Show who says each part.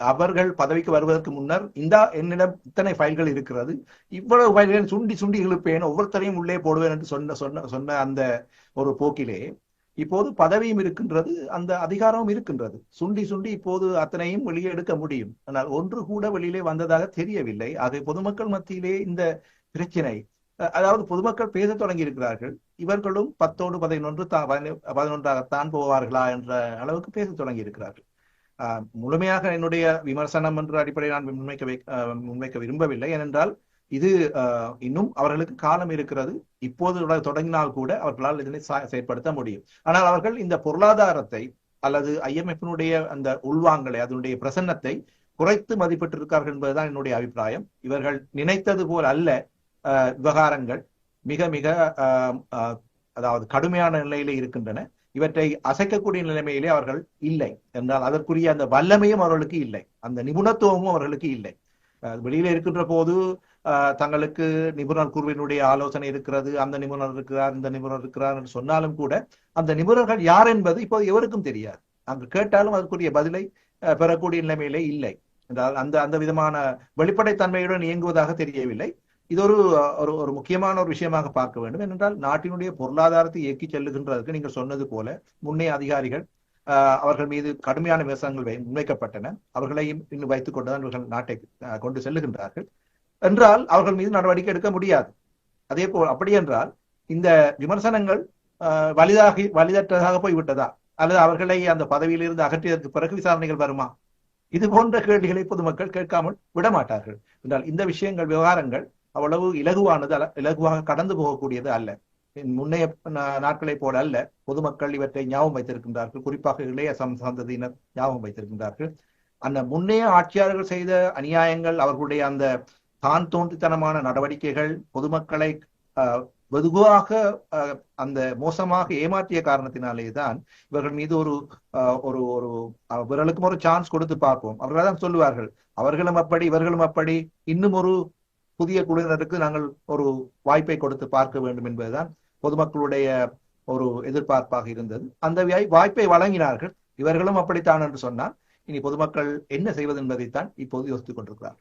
Speaker 1: அவர்கள் பதவிக்கு வருவதற்கு முன்னர் இந்த என்னிடம் இத்தனை ஃபைல்கள் இருக்கிறது. இவ்வளவு ஃபைல்கள் சுண்டி சுண்டி இழுப்பேன் ஒவ்வொருத்தரையும் உள்ளே போடுவேன் என்று சொன்ன சொன்ன சொன்ன அந்த ஒரு போக்கிலே இப்போது பதவியும் இருக்கின்றது அந்த அதிகாரமும் இருக்கின்றது. சுண்டி சுண்டி இப்போது அத்தனையும் வெளியே எடுக்க முடியும். ஆனால் ஒன்று கூட வெளியிலே வந்ததாக தெரியவில்லை. ஆகவே பொதுமக்கள் மத்தியிலே இந்த பிரச்சனை அதாவது பொதுமக்கள் பேச தொடங்கி இருக்கிறார்கள். இவர்களும் பத்தோடு பதினொன்று தான் பதினொன்றாக பதினொன்றாகத்தான் போவார்களா என்ற அளவுக்கு பேச தொடங்கி இருக்கிறார்கள். முழுமையாக என்னுடைய விமர்சனம் என்ற அடிப்படையில் நான் முன்வைக்க முன்வைக்க விரும்பவில்லை. ஏனென்றால் இது இன்னும் அவர்களுக்கு காலம் இருக்கிறது. இப்போது தொடங்கினால் கூட அவர்களால் இதனை சா- செயற்படுத்த முடியும். ஆனால் அவர்கள் இந்த பொருளாதாரத்தை அல்லது ஐஎம்எஃபினுடைய அந்த உள்வாங்கலை அதனுடைய பிரசன்னத்தை குறைத்து மதிப்பிட்டிருக்கார்கள் என்பதுதான் என்னுடைய அபிப்பிராயம். இவர்கள் நினைத்தது போல் அல்ல விவகாரங்கள். மிக மிக அதாவது கடுமையான நிலையிலே இருக்கின்றன. இவற்றை அசைக்கக்கூடிய நிலைமையிலே அவர்கள் இல்லை. என்றால் அதற்குரிய அந்த வல்லமையும் அவர்களுக்கு இல்லை. அந்த நிபுணத்துவமும் அவர்களுக்கு இல்லை. வெளியில இருக்கின்ற போது தங்களுக்கு நிபுணர் குழுவினுடைய ஆலோசனை இருக்கிறது அந்த நிபுணர் இருக்கிறார் இந்த நிபுணர் இருக்கிறார் என்று சொன்னாலும் கூட அந்த நிபுணர்கள் யார் என்பது இப்போது எவருக்கும் தெரியாது. அங்கு கேட்டாலும் அதற்குரிய பதிலை அஹ், பெறக்கூடிய நிலைமையிலே இல்லை. என்றால் அந்த அந்த விதமான வெளிப்படைத்தன்மையுடன் இயங்குவதாக தெரியவில்லை. இது ஒரு ஒரு ஒரு முக்கியமான ஒரு விஷயமாக பார்க்க வேண்டும் ஏனென்றால் நாட்டினுடைய பொருளாதாரத்தை இயக்கி செல்லுகின்றதற்கு நீங்கள் சொன்னது போல முன்னைய அதிகாரிகள் ஆஹ், அவர்கள் மீது கடுமையான விமர்சனங்கள் முன்வைக்கப்பட்டன அவர்களையும் இன்னும் வைத்துக் கொண்டுதான் இவர்கள் நாட்டை கொண்டு செல்லுகின்றார்கள் என்றால் அவர்கள் மீது நடவடிக்கை எடுக்க முடியாது அதே போல் அப்படி என்றால் இந்த விமர்சனங்கள் வலிதாகி வலிதற்றதாக போய்விட்டதா அல்லது அவர்களை அந்த பதவியிலிருந்து அகற்றியதற்கு பிறகு விசாரணைகள் வருமா இது போன்ற கேள்விகளை பொதுமக்கள் கேட்காமல் விட மாட்டார்கள் என்றால் இந்த விஷயங்கள் விவகாரங்கள் அவ்வளவு இலகுவானது இலகுவாக கடந்து போகக்கூடியது அல்ல. முன்னைய நாட்களை நாட்களைப் போல அல்ல பொதுமக்கள் இவற்றை ஞாபகம் வைத்திருக்கின்றார்கள். குறிப்பாக இளைய சம் சந்ததியினர் ஞாபகம் வைத்திருக்கின்றார்கள். அந்த முன்னைய ஆட்சியாளர்கள் செய்த அநியாயங்கள் அவர்களுடைய அந்த தான் தோன்றித்தனமான நடவடிக்கைகள் பொதுமக்களை வெகுவாக அந்த மோசமாக ஏமாற்றிய காரணத்தினாலே தான் இவர்கள் மீது ஒரு ஒரு ஒரு இவர்களுக்கும் ஒரு சான்ஸ் கொடுத்து பார்ப்போம். அவர்கள் தான் சொல்லுவார்கள் அவர்களும் அப்படி இவர்களும் அப்படி இன்னும் ஒரு புதிய குழுவினருக்கு நாங்கள் ஒரு வாய்ப்பை கொடுத்து பார்க்க வேண்டும் என்பதுதான் பொதுமக்களுடைய ஒரு எதிர்பார்ப்பாக இருந்தது. அந்த வாய்ப்பை வழங்கினார்கள். இவர்களும் அப்படித்தான் என்று சொன்னால் இனி பொதுமக்கள் என்ன செய்வது என்பதைத்தான் இப்போது யோசித்துக் கொண்டிருக்கிறார்